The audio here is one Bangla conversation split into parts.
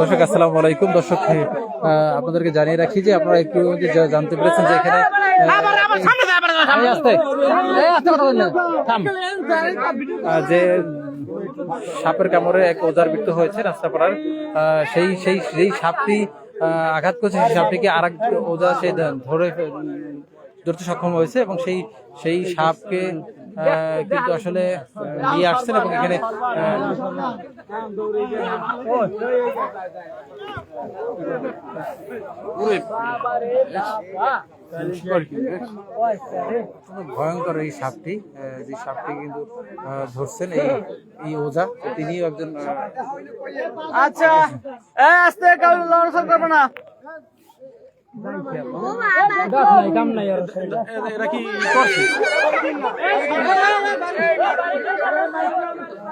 দর্শক, আসসালামু আলাইকুম। দর্শক আপনাদেরকে জানিয়ে রাখি যে আপনারা একটু জানতে পেরেছেন যে এখানে যে সাপের কামড়ে এক ওজার মৃত্যু হয়েছে রাস্তাপাড়ার সেই সেই সেই সাপটি আঘাত করছে, সেই সাপটিকে আর এক ওজা সে ধরে, ধরতে সক্ষম হয়েছে এবং সেই সেই সাপকে কিন্তু আসলে নিয়ে আসছেন এবং এখানে ভয়ঙ্কর এই সাপটি যে সাপটি কিন্তু ধরছেন এই এই ওজা তিনি একজন আচ্ছা আস্তে করবে না। এরা কি করছে এই তো জায়গা বানাইছে জায়গা বানাইছে আমি কিছু না জায়গা বানাইছে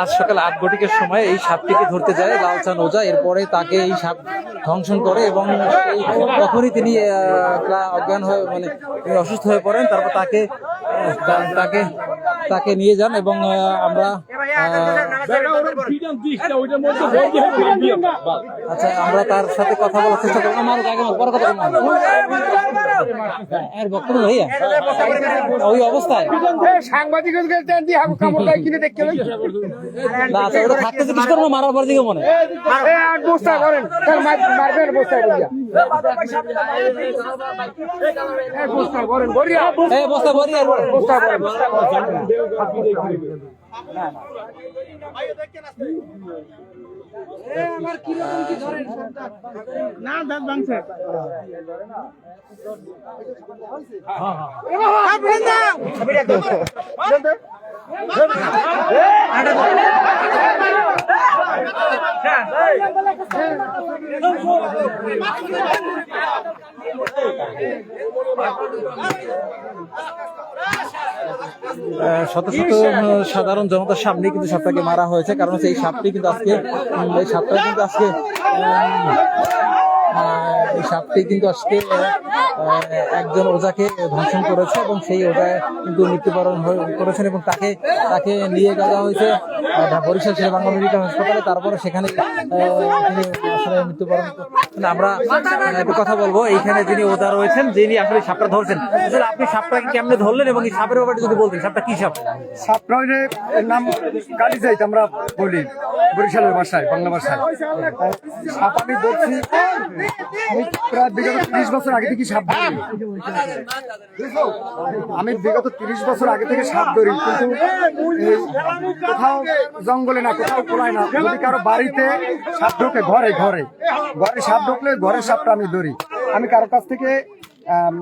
আজ সকাল আট ঘটিকের সময় এই সাপটিকে ধরতে যায়, লালচান ওজা এরপরে তাকে এই সাপ ধ্বংসন করে এবং তখনই তিনি অজ্ঞান হয়ে মানে অসুস্থ হয়ে পড়েন। তারপর তাকে তাকে তাকে নিয়ে যান এবং আমরা আচ্ছা আমরা তার সাথে কথা বলার চেষ্টা করব আমার বড় কথা বলব বক্তব্য ভাইয়া ওই অবস্থায় সাংবাদিক আচ্ছা থাকতে জিজ্ঞেস করব মারার পর দিকে মনে বস্তা বস্তা বস্তা না দাঁত ভাঙছে আহ, শত শত সাধারণ জনতার সামনে কিন্তু সাপটাকে মারা হয়েছে। কারণ এই সাপটি কিন্তু আজকে এই সাপটা কিন্তু আজকে এই সাপটি কিন্তু আজকে একজন ওজাকে ধ্বংসন করেছে এবং সেই ওজা কিন্তু মৃত্যুবরণ করেছেন এবং তাকে তাকে নিয়ে যাওয়া হয়েছে বরিশাল শেরে বাংলা মেডিকেল হাসপাতালে। তারপরে সেখানে তিনি আসলে মৃত্যুবরণ আমরা কথা বলব। এইখানে যিনি ওজা রয়েছেন, যিনি আসলে সাপটা ধরছেন, আসলে আপনি সাপটাকে কেমনে ধরলেন এবং এই সাপের ব্যাপারে যদি বলতেন, সাপটা কি সাপ? সাপ্রাইজে এর নাম গাড়ি যাইতে আমরা বলি, বরিশালের ভাষায়, বাংলা ভাষায়। সাপ আমি ধরছি আমি প্রায় বিগত তিরিশ বছর আগে থেকে সাপ ধরি। আমি বিগত তিরিশ বছর আগে থেকে সাপ ধরি, কিন্তু কোথাও জঙ্গলে না, কোথাও খোলায় না, যদি কারও বাড়িতে সাপ ঢোকে ঘরে ঘরে। ঘরে সাপ ঢুকলে ঘরের সাপটা আমি ধরি। আমি কারও কাছ থেকে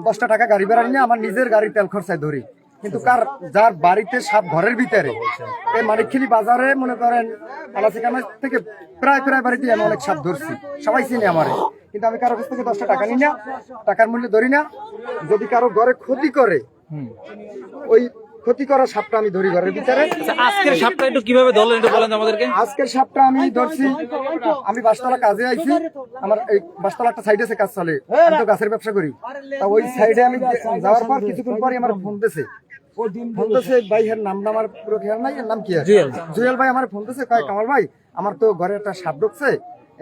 দশটা টাকা গাড়ি বেড়া নিয়ে আমার নিজের গাড়ি তেল খরচায় ধরি। কিন্তু কার যার বাড়িতে সাপ ঘরের ভিতরে এই মানিকখিলি বাজারে মনে করেন আলাসিকানা থেকে প্রায় প্রায় বাড়িতে আমি অনেক সাপ ধরছি। সবাই চিনি আমার। কিন্তু আমি কারও কাছ থেকে দশটা টাকা নিই না টাকার মূল্য ধরি না। যদি কারও ঘরে ক্ষতি করে ওই ক্ষতি করা সাপটা আমি ধরি ঘরের ভিতরে। আচ্ছা, আজকের সাপটা একটু কীভাবে ধরলেন একটু বলেন আমাদেরকে? আজকের সাপটা আমি ধরছি আমি বাসতলা কাজে আইছি। আমার এই বাসতলা একটা সাইডে আছে কাজ চলে আমি তো গাছের ব্যবসা করি। তা ওই সাইডে আমি যাওয়ার পর কিছুক্ষণ পরে আমার ফোন দিছে। ফোন ভাইয়ের নাম আমার পুরো খেয়াল নাই এর নাম কি? জুয়েল। জুয়েল ভাই আমার ফোনতেছে কয় কামাল ভাই আমার তো ঘরে একটা সাপ ঢুকছে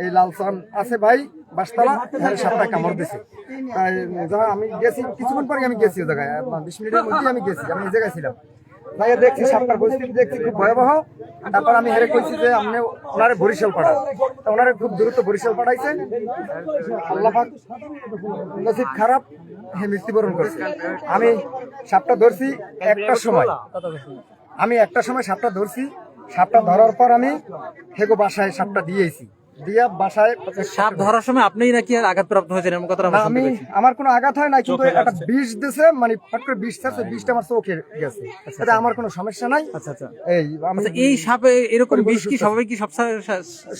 এই লাল চান আছে ভাই বাসতলা ঘরে সাপটা কামড় দিছে। তাই যা আমি গেছি কিছুক্ষণ পরে আমি গেছি ওই জায়গায় বিশ মিনিটের মধ্যে আমি গেছি আমি এই জায়গায় ছিলাম। ভাই দেখছি সাপটার পরিস্থিতি দেখছি খুব ভয়াবহ। তারপর আমি হেরে কইছি যে আপনি ওনারে বরিশাল পাঠান। তা ওনারে খুব দ্রুত বরিশাল পাঠাইছে আল্লাহ পাক নসিব খারাপ, হে মৃত্যুবরণ করছে। আমি সাপটা ধরছি একটার সময়। আমি একটা সময় সাপটা ধরছি। সাপটা ধরার পর আমি হেগো বাসায় সাপটা দিয়েছি দিয়া বাসায় সাপ ধরার সময় আপনি নাকি আঘাতপ্রাপ্ত হয়েছেন এমন কথাটা শুনতে আমি আমার কোনো আঘাত হয় না কিন্তু একটা বিষ দিছে মানে ফট করে বিষ ছাড়ছে বিষটা আমার চোখে গেছে। এটা আমার কোনো সমস্যা নাই। আচ্ছা আচ্ছা। এই আচ্ছা এই সাপে এরকম বিষ কি সবাই কি সব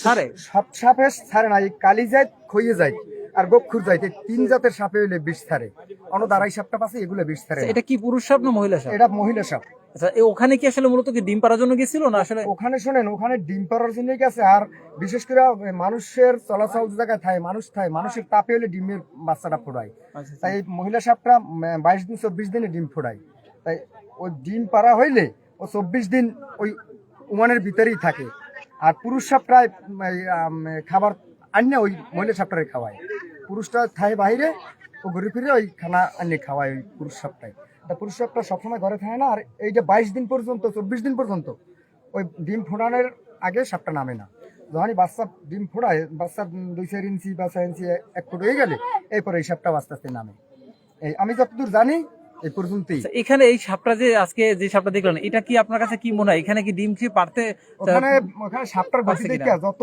সারে? সব সাপে সারে না এই কালি যায় খইয়ে যায়। আর গক্ষুর এই তিন জাতের সাপে হইলে বিষ ছাড়ে। অন্য দাঁড়াই সাপটা পাশে এগুলো বিষ ছাড়ে এটা কি পুরুষ সাপ না মহিলা সাপ? এটা মহিলা সাপ। আচ্ছা ওখানে কি আসলে মূলত কি ডিম পাড়ার জন্য গেছিল না আসলে ওখানে শোনেন ওখানে ডিম পাড়ার জন্যই গেছে আর বিশেষ করে মানুষের চলাচল জায়গায় থাকে মানুষ থাকে মানুষের তাপে হলে ডিমের বাচ্চাটা ফোড়ায় আচ্ছা, তাই এই মহিলা সাপটা বাইশ দিন চব্বিশ দিনে ডিম ফোড়ায় তাই ওই ডিম পাড়া হইলে ও চব্বিশ দিন ওই উমানের ভিতরেই থাকে। আর পুরুষ সাপ প্রায় খাবার আনিয়ে ওই মহিলা সাপটারে খাওয়ায়। পুরুষটা থাকে বাইরে ও ঘুরে ফিরে ওই খানা আনিয়ে খাওয়ায় ওই পুরুষ সাপটাই তা পুরুষ সাপটা সবসময় ঘরে থাকে না আর এই যে বাইশ দিন পর্যন্ত চব্বিশ দিন পর্যন্ত ওই ডিম ফোড়ানোর আগে সাপটা নামে না। যখনই বাচ্চা ডিম ফোড়ায় বাচ্চা দুই চার ইঞ্চি বা ছয় ইঞ্চি এক ফুট হয়ে গেলে এরপরে এই সাপটা আস্তে আস্তে নামে। এই আমি যতদূর জানি এই পর্যন্তই। আচ্ছা, এখানে এই সাপটা যে আজকে যে সাপটা দেখলেন এটা কি আপনার কাছে কি মনে হয়? এখানে কি ডিম খেয়ে পারতে ওখানে ওখানে সাপটার গতি দেখে যত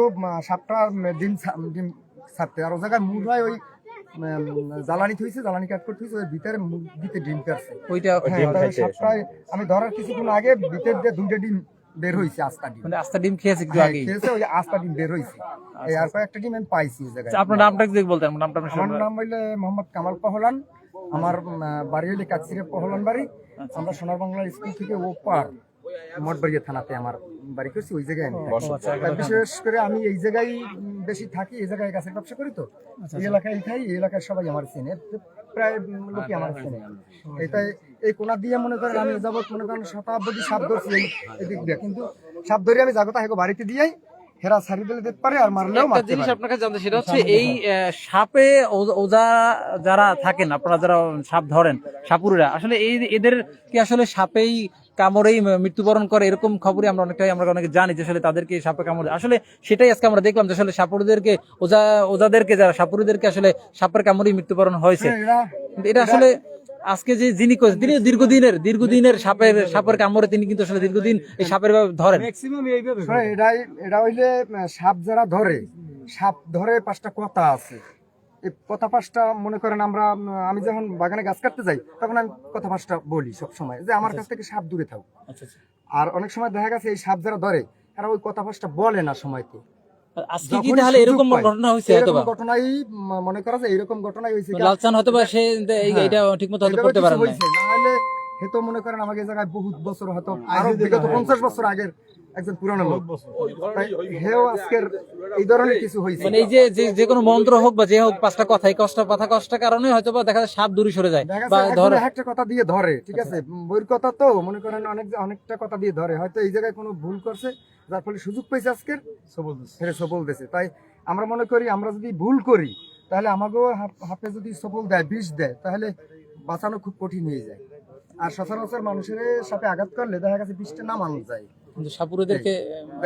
সাপটা ডিম ডিম ছাড়তে। আর ও জায়গায় মুখ হয় ওই জ্বালানি থইছে জ্বালানি কাট করতে হইছে, ওই ভিতরে দিতে ডিম কাটছে ওইটা হ্যাঁ, সাপটায় আমি ধরার কিছুক্ষণ আগে ভিতর দিয়ে দুইটা ডিম বের হইছে আস্তা ডিম। মানে আস্তা ডিম খেয়েছে একটু হ্যাঁ, আগে খেয়েছে ওই আস্তা ডিম বের হইছে। এই আর কয়েকটা ডিম আমি পাইছি ওই জায়গায়। আপনার নামটা যদি বলতেন আমার নামটা আমার নাম হইলে মোহাম্মদ কামাল পহলান। আমার বাড়ি হইলে কাছিরে পহলান বাড়ি আচ্ছা। আমরা সোনার বাংলা স্কুল থেকে ওপার মঠবাড়িয়া থানাতে আমার বাড়ি করছি ওই জায়গায় আমি আচ্ছা, বিশেষ করে আমি এই জায়গায় বেশি থাকি এই জায়গায় গাছের ব্যবসা করি তো। আচ্ছা, এই এলাকায় থাই এই এলাকায় সবাই আমার চেনে। প্রায় আমার চেনে। এটাই এই কোনা দিয়ে মনে করেন আমি যাবত মনে করেন শতাব্দী সাপ ধরছি এদিক দিয়ে। কিন্তু সাপ ধরে আমি বাড়িতে দিয়াই হেরা ছাড়ি দিলে দিতে পারে আর মারলেও একটা জিনিস আপনার কাছে জানতে সেটা হচ্ছে এই সাপে ওজা- ওজা যারা থাকেন আপনারা যারা সাপ ধরেন সাপুরেরা আসলে এই এদের কি আসলে সাপেই কামড়েই মৃত্যুবরণ করে এরকম খবরই আমরা অনেকটাই আমরা অনেকে জানি যে আসলে তাদেরকে সাপে কামড়ে আসলে সেটাই আজকে আমরা দেখলাম যে আসলে সাপুরদেরকে ওজা ওজাদেরকে যারা সাপুরিদেরকে আসলে সাপের কামড়েই মৃত্যুবরণ হয়েছে। হ্যাঁ, এটা আসলে আজকে যে যিনি করেছেন, তিনি দীর্ঘদিনের দীর্ঘদিনের সাপের সাপের কামড়ে তিনি কিন্তু আসলে দীর্ঘদিন এই সাপের ভাবে ধরেন। শোনো, এটাই এটা হইলে সাপ যারা ধরে সাপ ধরে পাঁচটা কথা আছে। এই কথা পাঁচটা মনে করেন আমরা আমি যখন বাগানে গাছ কাটতে যাই তখন আমি কথা পাঁচটা বলি সব সময় যে আমার কাছ থেকে সাপ দূরে থাক। আচ্ছা আচ্ছা। আর অনেক সময় দেখা গেছে এই সাপ যারা ধরে তারা ওই কথা পাঁচটা বলে না সময়তে আজকে কি তাহলে এরকম ঘটনা হয়েছে এরকম ঘটনাই মনে করা যায় এরকম ঘটনাই হয়েছে লালচান হয়তো সে এই- হ্যাঁ। হয়তো করতে না মনে করেন আমাকে এই জায়গায় বহুত বছর হয়তো আরও বিগত পঞ্চাশ বছর আগের একজন পুরানো লোক। তাই হেও আজকের এই ধরনের কিছু হয়েছে। মানে এই যে যে- কোনো মন্ত্র হোক বা যে হোক পাঁচটা কথা এই কষ্ট কথা কষ্টের কারণে হয়তো বা দেখা যায় সাপ দূরে সরে যায় বা ধরে একটা কথা দিয়ে ধরে ঠিক আছে? বইয়ের কথা তো মনে করেন অনেক অনেকটা কথা দিয়ে ধরে। হয়তো এই জায়গায় কোনো ভুল করছে যার ফলে সুযোগ পেয়েছে আজকের। ফেরে সবল দেশে তাই আমরা মনে করি আমরা যদি ভুল করি তাহলে আমাকেও হাত- হাতে যদি সবল দেয় বিষ দেয় তাহলে বাঁচানো খুব কঠিন হয়ে যায়। আর সচরাচর মানুষের সাথে আঘাত করলে দেখা গেছে বিষটা নামানো যায়। কিন্তু সাপুরেদেরকে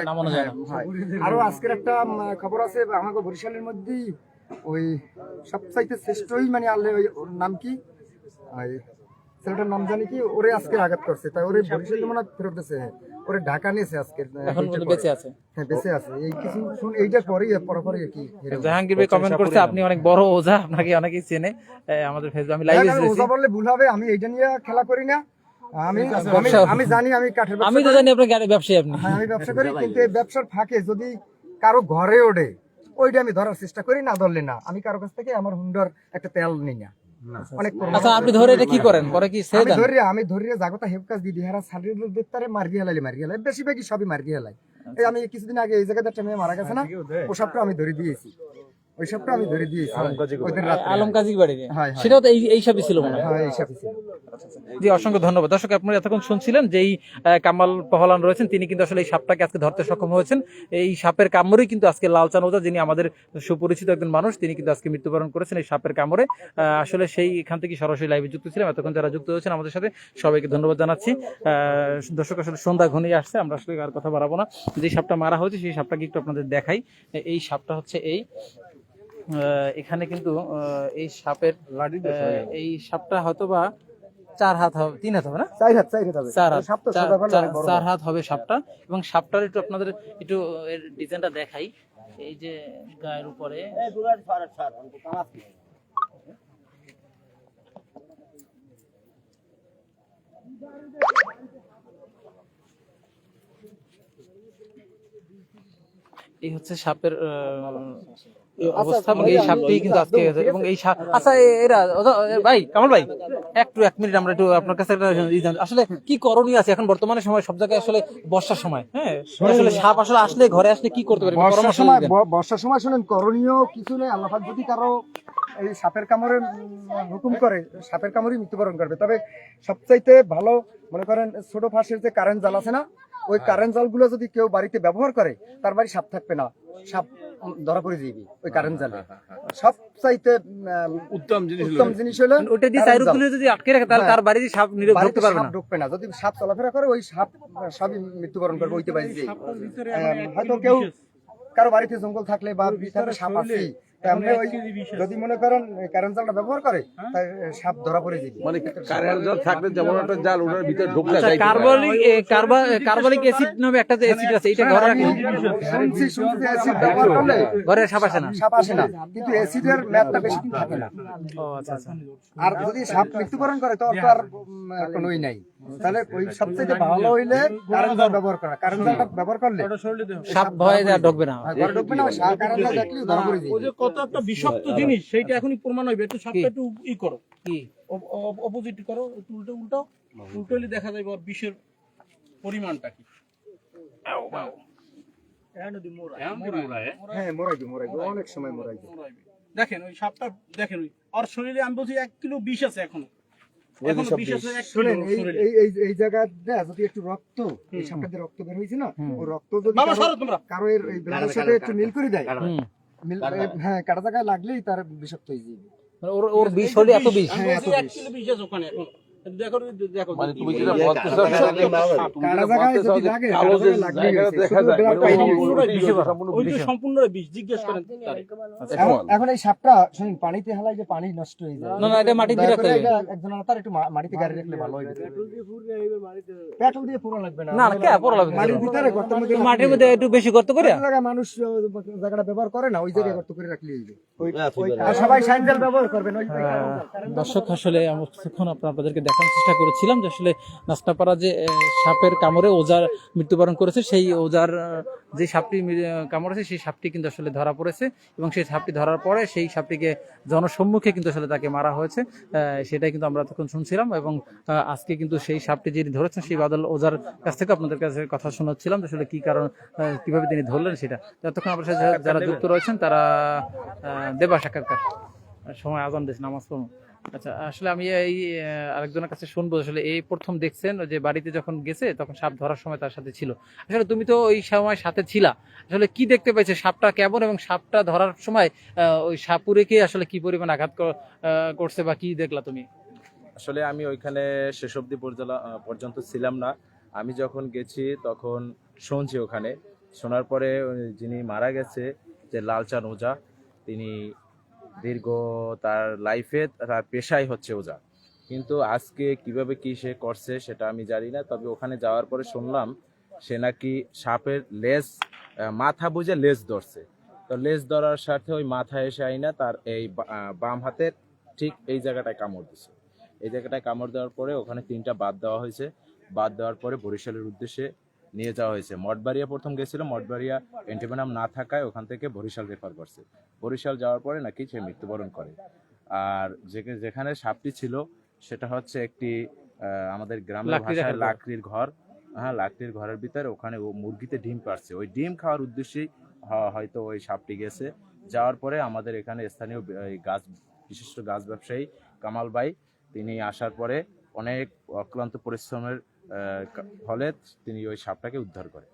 নামানো যায় না। হ্যাঁ, আরও আজকের একটা খবর আছে আমাকে বরিশালের মধ্যেই ওই সবচাইতে শ্রেষ্ঠই মানে আল্লে ওই নাম কি? ছেলেটার নাম জানি কি? ওরে আজকে আঘাত করছে। তাই ওরে বরিশাল মনে ফেরত দিয়েছে ওরে ঢাকা নিয়েছে আজকে এখন বেঁচে আছে। হ্যাঁ বেঁচে আছে। এই কিছু শুন এইটার পরেই পরপরই কি জাহাঙ্গীর ভাই কমেন্ট করছে আপনি অনেক বড় ওঝা আপনাকে অনেকেই চেনে। আমাদের ফেসবুক আমি লাইভে এসেছি। ওজা বললে ভুল হবে আমি এইটা নিয়ে খেলা করি না। আমি আমি আমি জানি আমি কাঠের আমি তো জানি আপনার গাড়ি ব্যবসায়ী আপনি। হ্যাঁ আমি ব্যবসা করি কিন্তু এই ব্যবসার ফাঁকে যদি কারও ঘরে ওঠে ওইটা আমি ধরার চেষ্টা করি না ধরলে না। আমি কারও কাছ থেকে আমার হুন্ডার একটা তেল নিই না। অনেক আচ্ছা আপনি ধরে এটা কি করেন? পরে কি ছেড়ে আমি দেন ধরি আমি ধরি জাগতা হেপ কাজ দিদি হারা সারিয়ে দেখতারে মারিয়ে হেলালি মারিয়ে হেলাই বেশিরভাগই সবই হেলাই আমি কিছুদিন আগে এই জায়গাতে একটা মেয়ে মারা গেছে না ও সবটা আমি ধরে দিয়েছি। ওই সবটা আমি ধরে দিয়েছি। ওই দিন রাত্রে। আলম কাজী বাড়িতে হ্যাঁ, হ্যাঁ। সেটাও তো এই এই সবই ছিল মনে হয়। হ্যাঁ এইসবই ছিল। জি অসংখ্য ধন্যবাদ। দর্শক আপনারা এতক্ষণ শুনছিলেন যেই কামাল পহলান রয়েছেন তিনি কিন্তু আসলে এই সাপটাকে আজকে ধরতে সক্ষম হয়েছেন। এই সাপের কামড়েই কিন্তু আজকে লালচান ওজা যিনি আমাদের সুপরিচিত একজন মানুষ তিনি কিন্তু আজকে মৃত্যুবরণ করেছেন এই সাপের কামড়ে। আহ, আসলে সেই এখান থেকে সরাসরি লাইভে যুক্ত ছিলাম। এতক্ষণ যারা যুক্ত হয়েছেন আমাদের সাথে সবাইকে ধন্যবাদ জানাচ্ছি। আহ, দর্শক আসলে সন্ধ্যা ঘনিয়ে আসছে আমরা আসলে আর কথা বাড়াবো না। যে সাপটা মারা হয়েছে সেই সাপটাকে একটু আপনাদের দেখাই। এই সাপটা হচ্ছে এই। এখানে কিন্তু এই সাপের এই সাপটা হয়তো বা চার হাত হবে তিন হাত হবে না? চার হাত চার হাত হবে। চার হাত চার-। হাত হবে সাপটা। এবং সাপটার একটু আপনাদের একটু ডিজাইনটা দেখাই। এই যে গায়ের উপরে। এই হচ্ছে সাপের অবস্থা এই সাপটি কিন্তু আজকে এবং এই সাপ আচ্ছা এরা ভাই কামাল ভাই একটু এক মিনিট আমরা একটু আপনার কাছে। আসলে কি করণীয় আছে? এখন বর্তমানে সময় সব জায়গায় আসলে বর্ষার সময় হ্যাঁ? আসলে সাপ আসলে আসলে ঘরে আসলে কি করতে পারে? বর্ষার সময় বর্ষার সময় শুনেন করণীয় কিছু নেই। আল্লাহ যদি কারও এই সাপের কামড়ে হুকুম করে সাপের কামড়ই মৃত্যুবরণ করবে। তবে সবচাইতে ভালো মনে করেন ছোট ফাঁসের যে কারেন্ট জাল আছে না ওই কারেন্ট জালগুলো যদি কেউ বাড়িতে ব্যবহার করে তার বাড়ি সাপ থাকবে না। সাপ ধরা পড়ে যাবে ওই কারেন্ট জালে। সবচাইতে উম, উত্তম জিনিস উত্তম জিনিস হলো ওটা দিয়ে চাইরু তুলে যদি আটকে রাখে তাহলে তার বাড়িতে সাপ নিরে বাড়িতে ঢুকতে পারবে না। ঢুকবে না। যদি সাপ চলাফেরা করে ওই সাপ সবই মৃত্যুবরণ করবে ওইতে বাড়ি যেয়ে। হয়তো কেউ কারও বাড়িতে জঙ্গল থাকলে বা ভিতরে সাপ আছে ওই যদি মনে করেন কারেন্ট জালটা ব্যবহার করে সাপ ধরা পড়ে যাবে মানে কারেন্ট জাল থাকলে যেমন একটা জাল ওটার ভিতরে ঢুকলে আচ্ছা কার্বলিক কার্বলিক অ্যাসিড নামে একটা যে অ্যাসিড আছে এটা ঘরে রাখলে শুনছি শুনছি অ্যাসিড ব্যবহার করলে ঘরে সাপ আসে না। সাপ আসে না কিন্তু অ্যাসিডের মেয়াদটা বেশি দিন থাকে না। ও আচ্ছা আচ্ছা। আর যদি সাপ মৃত্যুবরণ করে তো আর কোনোই নাই। তাহলে ওই সবচেয়ে ভালো হইলে কারেন্ট জাল ব্যবহার করা। কারেন্ট জালটা ব্যবহার করলে সাপ ভয়ে ঢুকবে না। ঢুকবে না কারেন্ট জাল দেখলেই ধরা পড়ে কত একটা বিষাক্ত জিনিস সেইটা এখনই প্রমাণ হইবে। একটু সাপটা একটু ই করো। কি? অপোজিট করো একটু উল্টো উল্টো। উল্টো দেখা যাবে ওর বিষের পরিমাণটা কি। হ্যাঁ। মোরাই দিও মোরাই দিও অনেক সময় মোরাই দিও দেখেন ওই সাপটা দেখেন ওই ওর শরীরে আমি বলছি এক কিলো বিষ আছে এখনও। এই জায়গাটা যদি একটু রক্ত এই সাপটা দিয়ে রক্ত বের হয়েছে না ও রক্ত যদি কারো- সরো তোমরা। কারও এর ব্লাডের সাথে একটু মিল করে দেয়। হ্যাঁ কাটা জায়গায় লাগলেই তার বিষাক্ত হয়ে যাবে। মানে ওর ওর বিষ হলে এত বিষ হ্যাঁ, এত বিষ। ওখানে এখন দেখো দেখো মানে তুমি যেটা বলতে সম্পূর্ণ বিষে। জিজ্ঞেস করেন এখন- এই সাপটা শুনুন পানিতে হেলাই যে পানি নষ্ট হয়ে যায়। না, না, এটা মাটিতে দয়া রাখতে হবে। একজন তার একটু মাটিতে গাড়ি রাখলে ভালো হবে পেট্রোল দিয়ে পুরো লাগবে না। না না কে পড়া লাগবে? মাটির ভিতরে মধ্যে মাটির মধ্যে একটু বেশি গর্ত করে? মানুষ জায়গাটা ব্যবহার করে না ওই জায়গায় গর্ত করে। আর সবাই সাইকেল ব্যবহার করবেন দর্শক আসলে আমরা কিছুক্ষণ আপনাদেরকে দেখানোর চেষ্টা করেছিলাম যে আসলে নাস্তাপাড়া যে সাপের কামড়ে ওজার মৃত্যুবরণ করেছে সেই ওজার যে সাপটি কামড়েছে সেই সাপটি কিন্তু আসলে ধরা পড়েছে এবং সেই সাপটি ধরার পরে সেই সাপটিকে জনসম্মুখে কিন্তু আসলে তাকে মারা হয়েছে। সেটাই কিন্তু আমরা তখন শুনছিলাম এবং আজকে কিন্তু সেই সাপটি যিনি ধরেছেন সেই বাদল ওজার কাছ থেকে আপনাদের কাছে কথা শোনাচ্ছিলাম যে আসলে কি কারণ কীভাবে তিনি ধরলেন সেটা। ততক্ষণ আপনার সাথে যারা- যুক্ত রয়েছেন তারা দেবা সাক্ষাৎকার। সময় আজান দিয়েছে নামাজ পড়ুন। আচ্ছা আসলে আমি এই আরেকজনের কাছে শুনব। আসলে এই প্রথম দেখছেন যে বাড়িতে যখন গেছে, তখন সাপ ধরার সময় তার সাথে ছিল। আসলে তুমি তো ওই সময় সাথে ছিলা। আসলে কি দেখতে পেয়েছে? সাপটা কেমন এবং সাপটা ধরার সময় ওই সাপুরেকে আসলে কি পরিমাণ আঘাত করছে বা কি দেখলা তুমি? আসলে আমি ওইখানে শেষ অবধি পর্যন্ত ছিলাম না। আমি যখন গেছি, তখন শুনছি ওখানে। শোনার পরে যিনি মারা গেছে, যে লালচান ওজা তিনি দীর্ঘ তার লাইফে তার পেশাই হচ্ছে ওজা। কিন্তু আজকে কীভাবে কি সে করছে সেটা আমি জানি না, তবে ওখানে যাওয়ার পরে শুনলাম সে নাকি সাপের লেজ মাথা বুঝে লেজ ধরছে। তো লেজ ধরার সাথে ওই মাথা এসে আইনা তার এই বাম হাতের ঠিক এই জায়গাটায় কামড় দিছে। এই জায়গাটায় কামড় দেওয়ার পরে ওখানে তিনটা বাদ দেওয়া হয়েছে। বাদ দেওয়ার পরে বরিশালের উদ্দেশ্যে নিয়ে যাওয়া হয়েছে। মঠবাড়িয়া প্রথম গেছিল মঠবাড়িয়া অ্যান্টিভেনাম না থাকায় ওখান থেকে বরিশাল রেফার করছে। বরিশাল যাওয়ার পরে নাকি সে মৃত্যুবরণ করে। আর যেখানে যেখানে সাপটি ছিল সেটা হচ্ছে একটি আমাদের গ্রামের ভাষায় লাকড়ির ঘর। হ্যাঁ লাকড়ির ঘরের ভিতরে ওখানে ও মুরগিতে ডিম পারছে ওই ডিম খাওয়ার উদ্দেশ্যেই হয়তো ওই সাপটি গেছে। যাওয়ার পরে আমাদের এখানে স্থানীয় গাছ বিশিষ্ট গাছ ব্যবসায়ী কামাল ভাই তিনি আসার পরে অনেক অক্লান্ত পরিশ্রমের ফলে তিনি ওই সাপটাকে উদ্ধার করে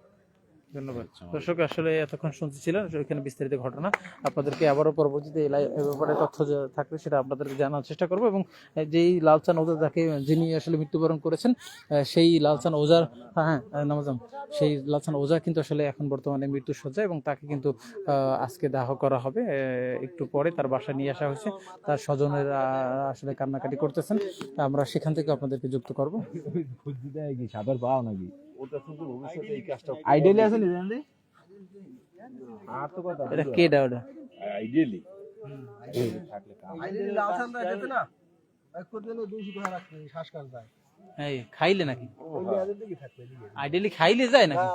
ধন্যবাদ। দর্শক আসলে এতক্ষণ শুনতেছিলেন ওইখানে বিস্তারিত ঘটনা। আপনাদেরকে আবারও পরবর্তীতে এই ব্যাপারে তথ্য থাকলে সেটা জানার চেষ্টা করব এবং যেই লালচান ওজা যাকে যিনি আসলে মৃত্যুবরণ করেছেন সেই লালচান ওজার হ্যাঁ হ্যাঁ নামাজাম সেই লালচান ওজা কিন্তু আসলে এখন বর্তমানে মৃত্যু সজ্জা এবং তাকে কিন্তু আহ, আজকে দাহ করা হবে। একটু পরে তার বাসায় নিয়ে আসা হয়েছে। তার স্বজনের আসলে কান্নাকাটি করতেছেন। আমরা সেখান থেকে আপনাদেরকে যুক্ত করব। সাপের পাও নাকি? ওটা শুধু ভবিষ্যতে এই কাজটা আইডিয়ালি আছে নিজে এটা কেডা ওটা আইডিয়ালি এই খাইলে নাকি? আইডিয়ালি খাইলে যায় নাকি?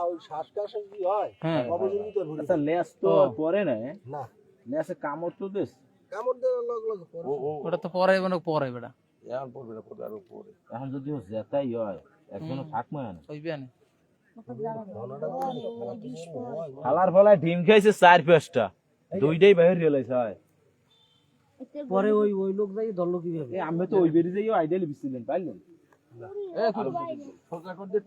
হ্যাঁ আচ্ছা লেস তো। পরে না না। লেসে কামড় তো দিস। ও ও। ওটা তো পরে মানে পরে বেটা। এখন পড়বে না পড়বে আরও পরে। এখন যদি ও জেতাই হয় একজনও থাকবে না। ওই বিয়ানে খালার ফলায় ডিম খাইছে চার পাঁচটা। দুইটাই বাইরে রেলাইছে হয়। পরে ওই ওই লোক যাই ধরলো কীভাবে? আমি তো ওই বেরি যাই আইডিয়ালি বিছিলেন পাইলেন? সোজা করে দে